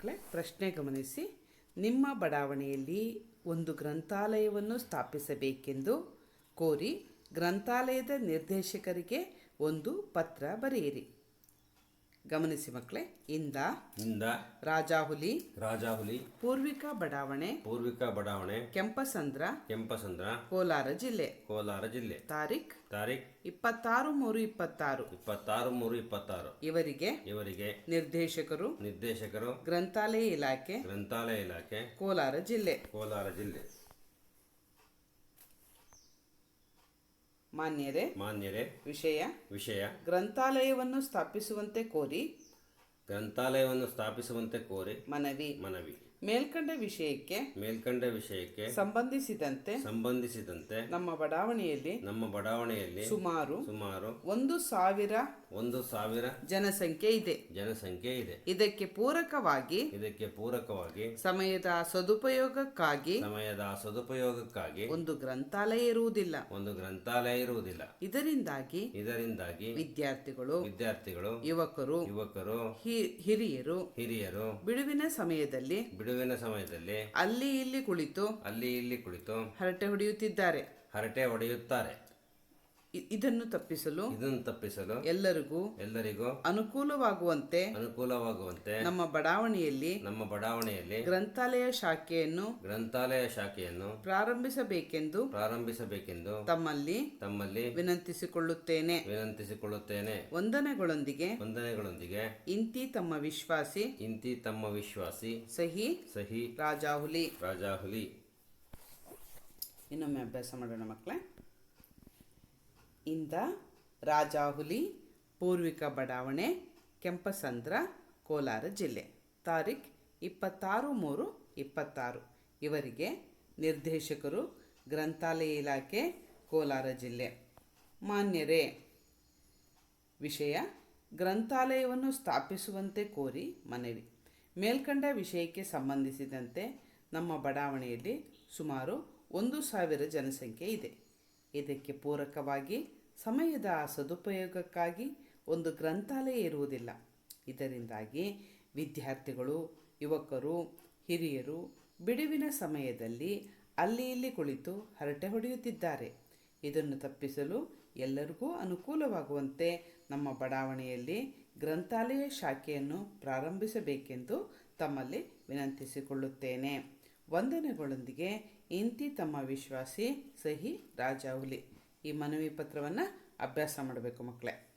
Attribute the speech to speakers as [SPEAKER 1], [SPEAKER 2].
[SPEAKER 1] ಮಕ್ಕಳೇ ಪ್ರಶ್ನೆ ಗಮನಿಸಿ. ನಿಮ್ಮ ಬಡಾವಣೆಯಲ್ಲಿ ಒಂದು ಗ್ರಂಥಾಲಯವನ್ನು ಸ್ಥಾಪಿಸಬೇಕೆಂದು ಕೋರಿ ಗ್ರಂಥಾಲಯದ ನಿರ್ದೇಶಕರಿಗೆ ಒಂದು ಪತ್ರ ಬರೆಯಿರಿ. ಗಮನಿಸಿ ಮಕ್ಕಳೇ ಇಂದ
[SPEAKER 2] ಇಂದ
[SPEAKER 1] ರಾಜಾಹುಲಿ
[SPEAKER 2] ರಾಜಾಹುಲಿ
[SPEAKER 1] ಪೂರ್ವಿಕ ಬಡಾವಣೆ
[SPEAKER 2] ಪೂರ್ವಿಕ ಬಡಾವಣೆ
[SPEAKER 1] ಕೆಂಪಸಂದ್ರ
[SPEAKER 2] ಕೆಂಪಸಂದ್ರ
[SPEAKER 1] ಕೋಲಾರ ಜಿಲ್ಲೆ.
[SPEAKER 2] ಕೋಲಾರ ಜಿಲ್ಲೆ.
[SPEAKER 1] ತಾರೀಖ್
[SPEAKER 2] ತಾರೀಖ್
[SPEAKER 1] ಇಪ್ಪತ್ತಾರು ಮೂರು ಇಪ್ಪತ್ತಾರು.
[SPEAKER 2] ಇಪ್ಪತ್ತಾರು ಮೂರು ಇಪ್ಪತ್ತಾರು.
[SPEAKER 1] ಇವರಿಗೆ
[SPEAKER 2] ಇವರಿಗೆ
[SPEAKER 1] ನಿರ್ದೇಶಕರು
[SPEAKER 2] ನಿರ್ದೇಶಕರು
[SPEAKER 1] ಗ್ರಂಥಾಲಯ ಇಲಾಖೆ
[SPEAKER 2] ಗ್ರಂಥಾಲಯ ಇಲಾಖೆ
[SPEAKER 1] ಕೋಲಾರ ಜಿಲ್ಲೆ.
[SPEAKER 2] ಕೋಲಾರ ಜಿಲ್ಲೆ.
[SPEAKER 1] ಮಾನ್ಯರೇ
[SPEAKER 2] ಮಾನ್ಯರೇ
[SPEAKER 1] ವಿಷಯ
[SPEAKER 2] ವಿಷಯ.
[SPEAKER 1] ಗ್ರಂಥಾಲಯವನ್ನು ಸ್ಥಾಪಿಸುವಂತೆ ಕೋರಿ
[SPEAKER 2] ಗ್ರಂಥಾಲಯವನ್ನು ಸ್ಥಾಪಿಸುವಂತೆ ಕೋರಿ
[SPEAKER 1] ಮನವಿ.
[SPEAKER 2] ಮನವಿ.
[SPEAKER 1] ಮೇಲ್ಕಂಡ ವಿಷಯಕ್ಕೆ
[SPEAKER 2] ಮೇಲ್ಕಂಡ ವಿಷಯಕ್ಕೆ
[SPEAKER 1] ಸಂಬಂಧಿಸಿದಂತೆ
[SPEAKER 2] ಸಂಬಂಧಿಸಿದಂತೆ
[SPEAKER 1] ನಮ್ಮ ಬಡಾವಣೆಯಲ್ಲಿ
[SPEAKER 2] ನಮ್ಮ ಬಡಾವಣೆಯಲ್ಲಿ
[SPEAKER 1] ಸುಮಾರು
[SPEAKER 2] ಸುಮಾರು
[SPEAKER 1] ಒಂದು ಸಾವಿರ
[SPEAKER 2] ಒಂದು ಸಾವಿರ
[SPEAKER 1] ಜನಸಂಖ್ಯೆ ಇದೆ.
[SPEAKER 2] ಜನಸಂಖ್ಯೆ ಇದೆ.
[SPEAKER 1] ಇದಕ್ಕೆ ಪೂರಕವಾಗಿ
[SPEAKER 2] ಇದಕ್ಕೆ ಪೂರಕವಾಗಿ
[SPEAKER 1] ಸಮಯದ ಸದುಪಯೋಗಕ್ಕಾಗಿ
[SPEAKER 2] ಸಮಯದ ಸದುಪಯೋಗಕ್ಕಾಗಿ
[SPEAKER 1] ಒಂದು ಗ್ರಂಥಾಲಯ ಇರುವುದಿಲ್ಲ.
[SPEAKER 2] ಒಂದು ಗ್ರಂಥಾಲಯ ಇರುವುದಿಲ್ಲ.
[SPEAKER 1] ಇದರಿಂದಾಗಿ
[SPEAKER 2] ಇದರಿಂದಾಗಿ
[SPEAKER 1] ವಿದ್ಯಾರ್ಥಿಗಳು
[SPEAKER 2] ವಿದ್ಯಾರ್ಥಿಗಳು
[SPEAKER 1] ಯುವಕರು
[SPEAKER 2] ಯುವಕರು
[SPEAKER 1] ಹಿರಿಯರು
[SPEAKER 2] ಹಿರಿಯರು
[SPEAKER 1] ಬಿಡುವಿನ ಸಮಯದಲ್ಲಿ
[SPEAKER 2] ಬಿಡುವಿನ ಸಮಯದಲ್ಲಿ
[SPEAKER 1] ಅಲ್ಲಿ ಇಲ್ಲಿ ಕುಳಿತು
[SPEAKER 2] ಅಲ್ಲಿ ಇಲ್ಲಿ ಕುಳಿತು
[SPEAKER 1] ಹರಟೆ ಹೊಡೆಯುತ್ತಿದ್ದಾರೆ.
[SPEAKER 2] ಹರಟೆ ಹೊಡೆಯುತ್ತಾರೆ.
[SPEAKER 1] ಇದನ್ನು ತಪ್ಪಿಸಲು
[SPEAKER 2] ಇದನ್ನು ತಪ್ಪಿಸಲು
[SPEAKER 1] ಎಲ್ಲರಿಗೂ
[SPEAKER 2] ಎಲ್ಲರಿಗೂ
[SPEAKER 1] ಅನುಕೂಲವಾಗುವಂತೆ
[SPEAKER 2] ಅನುಕೂಲವಾಗುವಂತೆ
[SPEAKER 1] ನಮ್ಮ ಬಡಾವಣೆಯಲ್ಲಿ
[SPEAKER 2] ನಮ್ಮ ಬಡಾವಣೆಯಲ್ಲಿ
[SPEAKER 1] ಗ್ರಂಥಾಲಯ ಶಾಖೆಯನ್ನು
[SPEAKER 2] ಗ್ರಂಥಾಲಯ ಶಾಖೆಯನ್ನು
[SPEAKER 1] ಪ್ರಾರಂಭಿಸಬೇಕೆಂದು
[SPEAKER 2] ಪ್ರಾರಂಭಿಸಬೇಕೆಂದು
[SPEAKER 1] ತಮ್ಮಲ್ಲಿ
[SPEAKER 2] ತಮ್ಮಲ್ಲಿ
[SPEAKER 1] ವಿನಂತಿಸಿಕೊಳ್ಳುತ್ತೇನೆ.
[SPEAKER 2] ವಿನಂತಿಸಿಕೊಳ್ಳುತ್ತೇನೆ.
[SPEAKER 1] ವಂದನೆಗಳೊಂದಿಗೆ
[SPEAKER 2] ವಂದನೆಗಳೊಂದಿಗೆ
[SPEAKER 1] ಇಂತಿ ತಮ್ಮ ವಿಶ್ವಾಸಿ
[SPEAKER 2] ಇಂತಿ ತಮ್ಮ ವಿಶ್ವಾಸಿ
[SPEAKER 1] ಸಹಿ
[SPEAKER 2] ಸಹಿ
[SPEAKER 1] ರಾಜಾಹುಲಿ.
[SPEAKER 2] ರಾಜಾಹುಲಿ.
[SPEAKER 1] ಇನ್ನೊಮ್ಮೆ ಅಭ್ಯಾಸ ಮಾಡೋಣ ಮಕ್ಕಳೇ. ಇಂದ ರಾಜಾಹುಲಿ, ಪೂರ್ವಿಕ ಬಡಾವಣೆ, ಕೆಂಪಸಂದ್ರ, ಕೋಲಾರ ಜಿಲ್ಲೆ. ತಾರೀಖ್ ಇಪ್ಪತ್ತಾರು ಮೂರು ಇಪ್ಪತ್ತಾರು. ಇವರಿಗೆ ನಿರ್ದೇಶಕರು ಗ್ರಂಥಾಲಯ ಇಲಾಖೆ, ಕೋಲಾರ ಜಿಲ್ಲೆ. ಮಾನ್ಯರೇ, ವಿಷಯ ಗ್ರಂಥಾಲಯವನ್ನು ಸ್ಥಾಪಿಸುವಂತೆ ಕೋರಿ ಮನವಿ. ಮೇಲ್ಕಂಡ ವಿಷಯಕ್ಕೆ ಸಂಬಂಧಿಸಿದಂತೆ ನಮ್ಮ ಬಡಾವಣೆಯಲ್ಲಿ ಸುಮಾರು ಒಂದು ಸಾವಿರ ಜನಸಂಖ್ಯೆ ಇದೆ. ಇದಕ್ಕೆ ಪೂರಕವಾಗಿ ಸಮಯದ ಸದುಪಯೋಗಕ್ಕಾಗಿ ಒಂದು ಗ್ರಂಥಾಲಯ ಇರುವುದಿಲ್ಲ. ಇದರಿಂದಾಗಿ ವಿದ್ಯಾರ್ಥಿಗಳು, ಯುವಕರು, ಹಿರಿಯರು ಬಿಡುವಿನ ಸಮಯದಲ್ಲಿ ಅಲ್ಲಿ ಇಲ್ಲಿ ಕುಳಿತು ಹರಟೆ ಹೊಡೆಯುತ್ತಿದ್ದಾರೆ. ಇದನ್ನು ತಪ್ಪಿಸಲು ಎಲ್ಲರಿಗೂ ಅನುಕೂಲವಾಗುವಂತೆ ನಮ್ಮ ಬಡಾವಣೆಯಲ್ಲಿ ಗ್ರಂಥಾಲಯ ಶಾಖೆಯನ್ನು ಪ್ರಾರಂಭಿಸಬೇಕೆಂದು ತಮ್ಮಲ್ಲಿ ವಿನಂತಿಸಿಕೊಳ್ಳುತ್ತೇನೆ. ವಂದನೆಗಳೊಂದಿಗೆ ಇಂತಿ ತಮ್ಮ ವಿಶ್ವಾಸಿ ಸಹಿ ರಾಜಾಹುಲಿ. ಈ ಮನವಿ ಪತ್ರವನ್ನು ಅಭ್ಯಾಸ ಮಾಡಬೇಕು ಮಕ್ಕಳೇ.